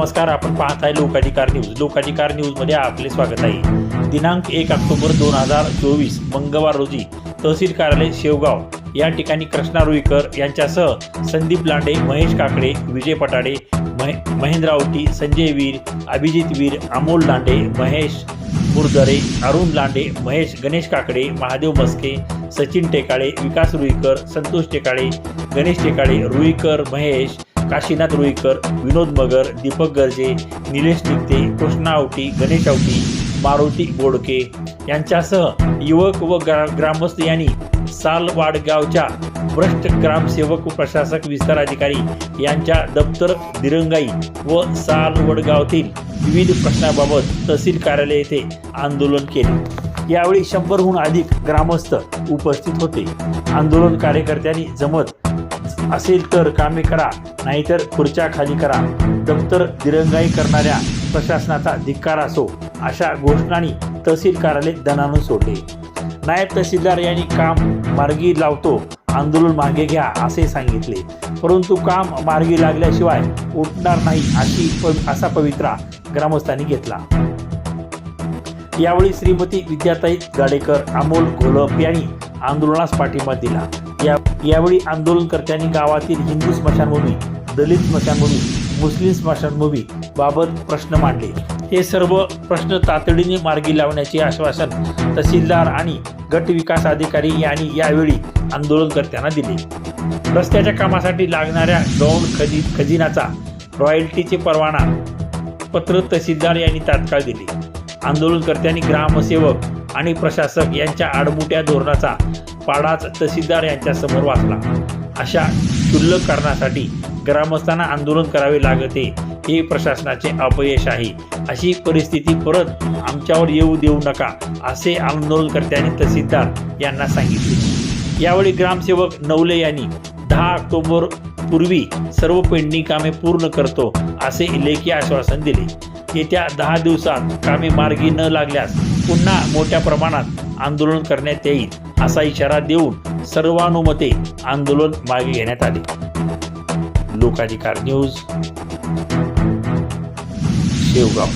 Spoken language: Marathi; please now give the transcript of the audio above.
नमस्कार आपण पाहत आहे लोकाधिकार न्यूज. लोकाधिकार न्यूजमध्ये आपले स्वागत आहे. दिनांक एक ऑक्टोबर दोन हजार चोवीस मंगळवार रोजी तहसील कार्यालय शेवगाव या ठिकाणी कृष्णा रुईकर यांच्यासह संदीप लांडे महेश काकडे विजय पटाडे महे महेंद्र आवटी संजय वीर अभिजित वीर अमोल लांडे महेश मुरदरे अरुण लांडे महेश गणेश काकडे महादेव मस्के सचिन टेकाळे विकास रुईकर संतोष टेकाळे गणेश टेकाळे रुईकर महेश काशीनाथ रुईकर विनोद मगर दीपक गर्जे निलेश निकते कृष्णा आवटी गणेश आवटी मारुती बोडके यांच्यासह युवक व ग्रा ग्रामस्थ यांनी सालवाडगावच्या भ्रष्ट ग्रामसेवक व प्रशासक विस्तार अधिकारी यांच्या दप्तर दिरंगाई व सालवडगावतील विविध प्रश्नाबाबत तहसील कार्यालय येथे आंदोलन केले. यावेळी शंभरहून अधिक ग्रामस्थ उपस्थित होते. आंदोलन कार्यकर्त्यांनी जमत असेल तर कामे करा नाहीतर खुर्च्या खाली करा. दप्तर दिरंगाई करणाऱ्या प्रशासनाचा धिक्कार असो. अशा घोषणांनी तहसील कार्यालय दनानं सोडले. नायब तहसीलदार यांनी काम मार्गी लावतो आंदोलन मागे घ्या असे सांगितले. परंतु काम मार्गी लागल्याशिवाय उठणार नाही अशी असा पवित्रा ग्रामस्थांनी घेतला. यावेळी श्रीमती विद्याताई गाडेकर अमोल घोलप यांनी आंदोलनास पाठिंबा दिला. या यावेळी आंदोलनकर्त्यांनी गावातील हिंदू स्मशानभूमी दलित स्मशानभूमी मुस्लिम स्मशानभूमी बाबत प्रश्न मांडले. हे सर्व प्रश्न तातडीने मार्गी लावण्याचे आश्वासन तहसीलदार आणि गट विकास अधिकारी यांनी यावेळी आंदोलनकर्त्यांना दिले. रस्त्याच्या कामासाठी लागणाऱ्या गौण खजी खजिनाचा रॉयल्टीचे परवाना पत्र तहसीलदार यांनी तात्काळ दिले. आंदोलनकर्त्यांनी ग्रामसेवक आणि प्रशासक यांच्या आडमुट्या धोरणाचा पाडाच तहसीलदार यांच्या समोर वाचला. अशा क्षुल्लक कारणासाठी ग्रामस्थांना आंदोलन करावे लागते हे प्रशासनाचे अपयश आहे. अशी परिस्थिती परत आमच्यावर येऊ देऊ नका असे आंदोलनकर्त्यांनी तहसीलदार यांना सांगितले. यावेळी ग्रामसेवक नवले यांनी दहा ऑक्टोबर पूर्वी सर्व पेंडिंग कामे पूर्ण करतो असे लेखी आश्वासन दिले. येत्या दहा दिवसात कामे मार्गी न लागल्यास पुन्हा मोठ्या प्रमाणात आंदोलन करण्यात येईल असा इशारा देऊन सर्वानुमते आंदोलन मागे घेण्यात आले. लोकाधिकार न्यूज शेवगाव.